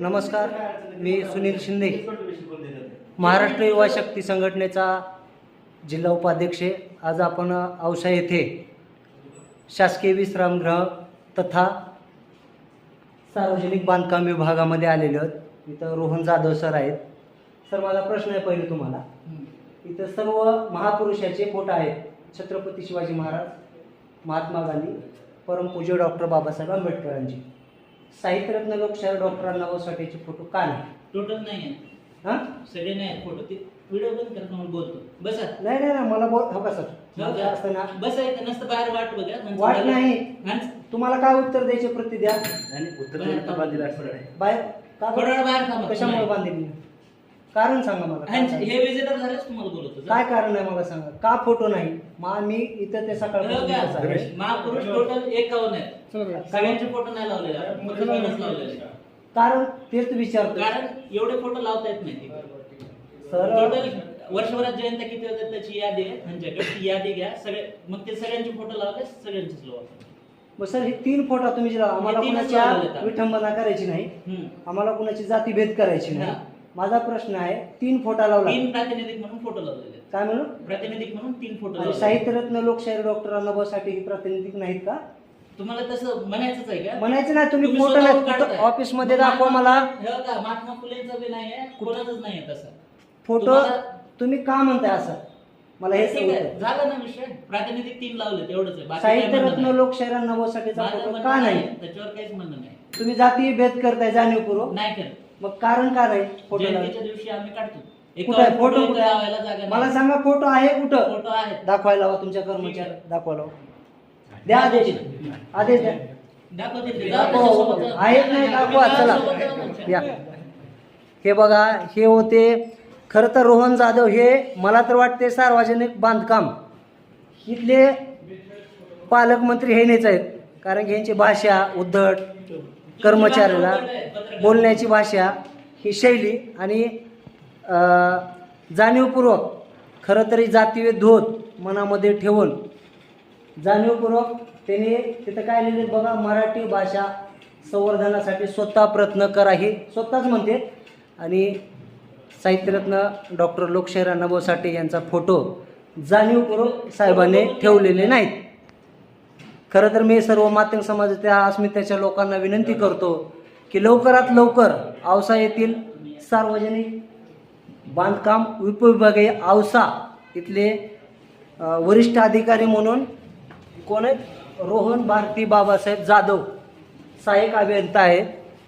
नमस्कार मी सुनील शिंदे. महाराष्ट्र युवा शक्ती संघटनेचा जिल्हा उपाध्यक्ष आहे. आज आपण औसा येथे शासकीय विश्रामगृह तथा सार्वजनिक बांधकाम विभागामध्ये आलेले आहोत. इथं रोहन जाधव सर आहेत. सर माझा प्रश्न आहे पहिले तुम्हाला. इथं सर्व महापुरुषाचे फोटो आहेत. छत्रपती शिवाजी महाराज महात्मा गांधी परमपूज्य डॉक्टर बाबासाहेब आंबेडकरांची. साहित्यरत्न लोकशाहीर डॉक्टर अण्णाभाऊ साठेचे फोटो का नाही? टोटल नाही आहे हां? सगळे नाही आहेत फोटो. ते व्हिडिओ बंद कर तुम्हाला बोलतो. बसा. नाही नाही नाही, मला बोल हो का सर हो माझं का? असतं ना? बसा इथं नसतं बाहेर वाट बघा. नंतर वाट झालं. नाही. तुम्हाला काय उत्तर द्यायचे? प्रति द्या. बाहेर थांबा. बाहेर का थोडा वेळ बाहेर थांबा. कशामुळे बांधली कारण सांगा मला काय हांच. कारण? हे विजिटर झालेच तुम्हाला बोलतो काय कारण आहे मला सांगा? का फोटो नाही? मा मी इथं ते सकाळपासून इथंच आहे. महापुरुष टोटल एकावन्न आहेत सगळ्यांचे फोटो नाही लावलेले. आपण मुलींनाच लावलेले. कारण तेच विचारतो कारण एवढे फोटो लावता येत नाही. सर टोटल वर्षभरात जयंत्या किती होतात त्याची यादी आहे? त्यांच्याकडे ती यादी घ्या. सगळे मग ते सगळ्यांचे फोटो लावले सगळ्यांचेच लावा. मग सर हे तीन फोटो तुम्ही जे लावा, आम्हाला हे तीनच कुणाच्या लावलेत आपण. विठंबना करायची नाही. हम्म. आम्हाला कुणाची जातीभेद करायची नाही. हा. माझा प्रश्न आहे तीन फोटा लावला. तीन प्रातिनिधिक म्हणून फोटो लावलेले. काय म्हणून प्रातिनिधिक म्हणून तीन फोटो आणि. साहित्यरत्न लोकशाहीर डॉक्टर अण्णाभाऊ साठे ही प्रातिनिधिक नाहीत का? तुम्हाला तसं म्हणायचंच आहे का? म्हणायचं नाही तुम्ही तुम्ही फोटो स्वतःहून नाही काढताय. ऑफिसमध्ये दाखवा मला. हे महात्मा फुलेंचं बी नाही आहे कोणाचंच नाही आहे तसं. फोटो तुम्हाला- तुम्ही का म्हणताय असं? मला हे ठीक आहे, सांगतो झालं ना विषय? प्रातिनिधिक तीन लावले तेवढंच आहे. बाकी काही म्हणणं साहित्यरत्न नाही. लोकशाहीर अण्णाभाऊ साठेचा माझं फोटो म्हणणं का नाही त्याच्यावर काहीच म्हणणं नाही. तुम्ही जाती भेद करताय जाणीवपूर्वक. नाही करत. मग कारण का नाही फोटो जयंतीच्या दिवशी आम्ही काढतो. कुठं आहे? एकावर फोटो फोटो कुठे? आहे? लावायला जागा मला. सांगा फोटो आहे कुठं? फोटो आहेत. दाखवायला हवा तुमच्या कर्मचारी दाखवायला हवा. द्या आदेश. आदेश द्या. दाखवतील ते. दाखवा. आहेत नाही दाखवा. चला. या. हे बघा हे होते खरं तर रोहन जाधव. हे मला तर वाटते सार्वजनिक बांधकाम. इथले पालकमंत्री हे नाहीच आहेत. कारण की यांची भाषा उद्धट कर्मचाऱ्याला बोलण्याची भाषा ही शैली आणि जाणीवपूर्वक खरं तरी जातीभेद धोत मनामध्ये ठेवून जाणीवपूर्वक त्यांनी तिथं काय लिहिले बघा मराठी भाषा संवर्धनासाठी स्वतः प्रयत्न करा हे स्वतःच म्हणते. आणि साहित्यरत्न डॉक्टर लोकशाहीर अण्णाभाऊ साठे यांचा फोटो जाणीवपूर्वक साहेबांनी ठेवलेले नाहीत. खरं तर मी सर्व माध्यम समाजाच्या अस्मितेच्या लोकांना विनंती करतो की लवकरात लवकर औसा येथील सार्वजनिक बांधकाम उपविभागीय औसा इथले वरिष्ठ अधिकारी म्हणून कोण आहेत? रोहन भारती बाबासाहेब जाधव सहाय्यक अभियंता आहेत.